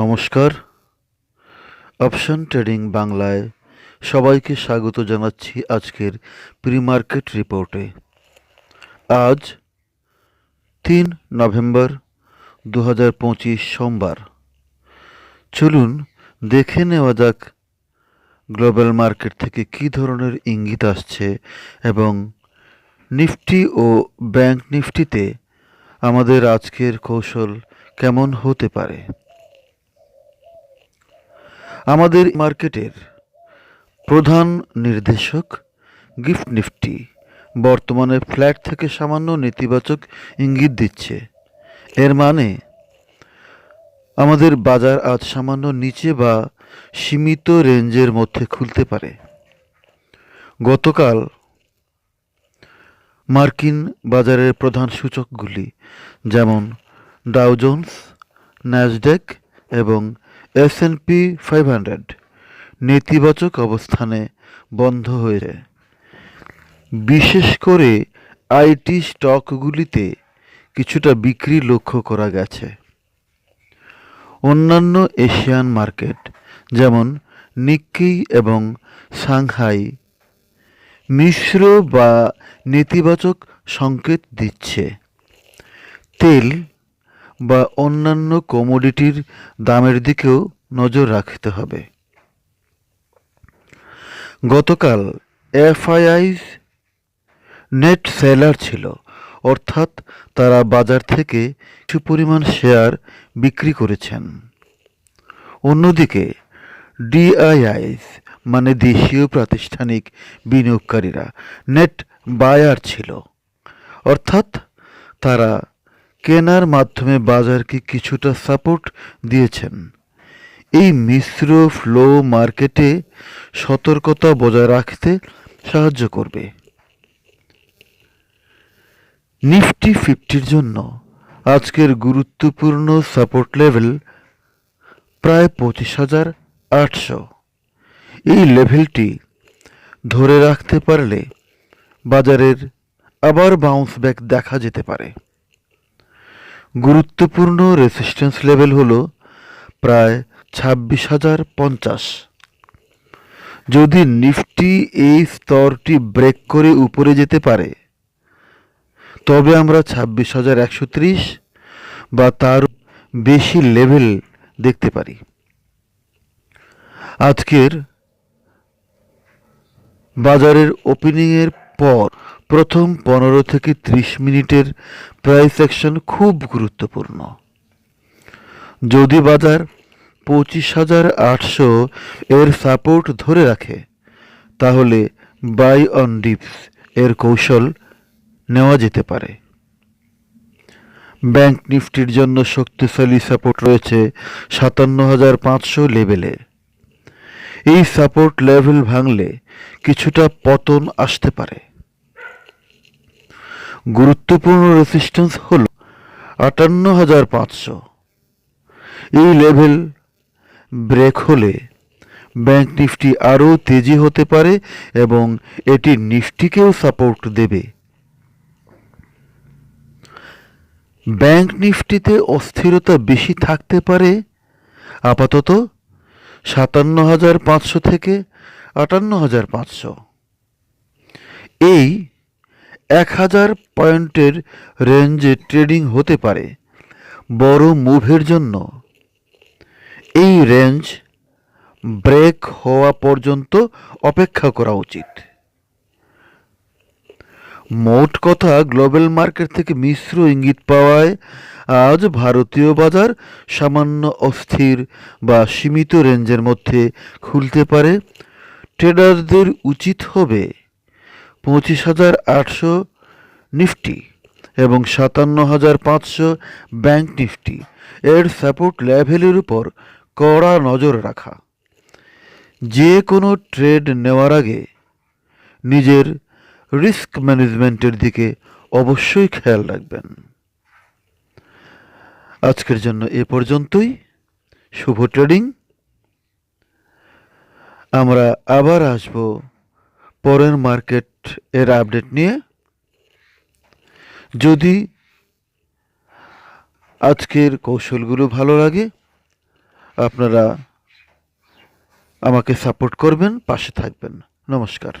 নমস্কার। Option trading বাংলায় সবাইকে স্বাগত জানাচ্ছি আজকের প্রি মার্কেট রিপোর্টে। আজ তিন নভেম্বর দু হাজার পঁচিশ সোমবার। চলুন দেখে নেওয়া যাক গ্লোবাল মার্কেট থেকে কী ধরনের ইঙ্গিত আসছে এবং নিফটি ও ব্যাংক নিফটিতে আমাদের আজকের কৌশল কেমন হতে পারে। আমাদের মার্কেটের প্রধান নির্দেশক গিফট নিফটি বর্তমানে ফ্ল্যাট থেকে সামান্য নেতিবাচক ইঙ্গিত দিচ্ছে। এর মানে আমাদের বাজার আজ সামান্য নিচে বা সীমিত রেঞ্জের মধ্যে খুলতে পারে। গতকাল মার্কিন বাজারের প্রধান সূচকগুলি যেমন ডাউজোন্স ন্যাসডেক এবং S and P five hundred নেতিবাচক অবস্থানে বন্ধ হয়েছে বিশেষ করে আইটি স্টকগুলিতে কিছুটা বিক্রি লক্ষ্য করা গেছে। অন্যান্য এশিয়ান মার্কেট যেমন নিক্কি এবং সাংহাই মিশ্র বা নেতিবাচক সংকেত দিচ্ছে। তেল বা অন্যান্য কমোডিটির দামের দিকেও নজর রাখতে হবে। গতকাল এফআইআইস নেট সেলার ছিল, অর্থাৎ তারা বাজার থেকে কিছু পরিমাণ শেয়ার বিক্রি করেছেন। অন্যদিকে ডিআইআইস মানে দেশীয় প্রাতিষ্ঠানিক বিনিয়োগকারীরা, নেট বায়ার ছিল, অর্থাৎ তারা কেনার মাধ্যমে বাজারকে কিছুটা সাপোর্ট দিয়েছেন। এই মিশ্র ফ্লো মার্কেটে সতর্কতা বজায় রাখতে সাহায্য করবে। নিফটি ফিফটির জন্য আজকের গুরুত্বপূর্ণ সাপোর্ট লেভেল প্রায় পঁচিশ হাজার আটশো। এই লেভেলটি ধরে রাখতে পারলে বাজারের আবার বাউন্স ব্যাক দেখা যেতে পারে। গুরুত্বপূর্ণ রেসিস্ট্যান্স লেভেল হল প্রায় ছাব্বিশ হাজার পঞ্চাশ। যদি নিফটি এই স্তরটি ব্রেক করে উপরে যেতে পারে, তবে আমরা ছাব্বিশ হাজার একশো ত্রিশ বা তার বেশি লেভেল দেখতে পারি। আজকের বাজারের ওপেনিংয়ের পর প্রথম পনেরো থেকে ত্রিশ মিনিটের প্রাইস অ্যাকশন খুব গুরুত্বপূর্ণ। যদি বাজার পঁচিশ হাজার আটশো এর সাপোর্ট ধরে রাখে, তাহলে বাই অন ডিপস এর কৌশল নেওয়া যেতে পারে। ব্যাংক নিফটির জন্য শক্তিশালী সাপোর্ট রয়েছে সাতান্ন হাজার পাঁচশো লেভেলে। এই সাপোর্ট লেভেল ভাঙলে কিছুটা পতন আসতে পারে। গুরুত্বপূর্ণ রেসিস্ট্যান্স হল আটান্ন হাজার পাঁচশো। এই লেভেল ব্রেক হলে ব্যাংক নিফটি আরও তেজি হতে পারে এবং এটি নিফটিকেও সাপোর্ট দেবে। ব্যাংক নিফটিতে অস্থিরতা বেশি থাকতে পারে আপাতত সাতান্ন হাজার পাঁচশো থেকে আটান্ন হাজার পাঁচশো। এই এক হাজার পয়েন্টের রেঞ্জে ট্রেডিং হতে পারে। বড় মুভের জন্য। এই রেঞ্জ ব্রেক হওয়া পর্যন্ত অপেক্ষা করা উচিত। মোট কথা, গ্লোবাল মার্কেট থেকে মিশ্র ইঙ্গিত পাওয়ায় আজ ভারতীয় বাজার সামান্য অস্থির বা সীমিত রেঞ্জের মধ্যে খুলতে পারে। ট্রেডারদের উচিত হবে পঁচিশ হাজার আটশো নিফটি এবং সাতান্ন হাজার পাঁচশো ব্যাংক নিফটি। এর সাপোর্ট লেভেলের উপর কড়া নজর রাখা। যে কোনো ট্রেড নেওয়ার আগে নিজের রিস্ক ম্যানেজমেন্টের দিকে অবশ্যই খেয়াল রাখবেন। আজকের জন্য এ পর্যন্তই। শুভ ট্রেডিং। আমরা আবার আসব পরের মার্কেট এর আপডেট নিয়ে যদি আজকের কৌশলগুলো ভালো লাগে, আপনারা আমাকে সাপোর্ট করবেন, পাশে থাকবেন। নমস্কার।